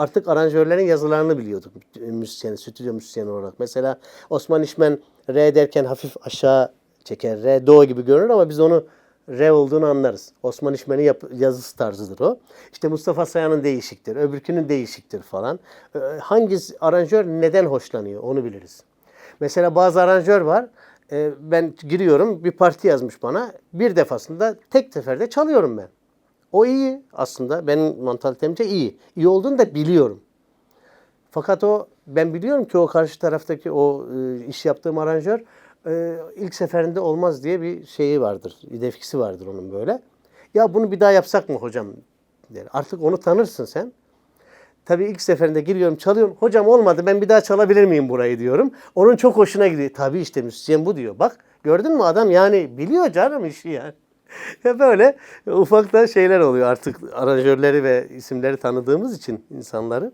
artık aranjörlerin yazılarını biliyorduk müzisyen, stüdyo müzisyeni olarak. Mesela Osman İşmen re derken hafif aşağı çeker. Re do gibi görünür ama biz onu re olduğunu anlarız. Osman İşmen'in yap- yazısı tarzıdır o. İşte Mustafa Sayan'ın değişiktir, öbürkünün değişiktir falan. Ee, Hangi aranjör neden hoşlanıyor onu biliriz. Mesela bazı aranjör var. e, Ben giriyorum bir parti yazmış bana. Bir defasında tek seferde çalıyorum ben. O iyi aslında. Benim mantalitemce iyi. İyi olduğunu da biliyorum. Fakat o ben biliyorum ki o karşı taraftaki o e, iş yaptığım aranjör e, ilk seferinde olmaz diye bir şeyi vardır. Defkisi vardır onun böyle. Ya bunu bir daha yapsak mı hocam der. Artık onu tanırsın sen. Tabii ilk seferinde giriyorum çalıyorum. Hocam olmadı ben bir daha çalabilir miyim burayı diyorum. Onun çok hoşuna gidiyor. Tabii işte müzisyen bu diyor. Bak gördün mü adam yani biliyor canım işi yani. Ya böyle ufak da şeyler oluyor artık aranjörleri ve isimleri tanıdığımız için insanları.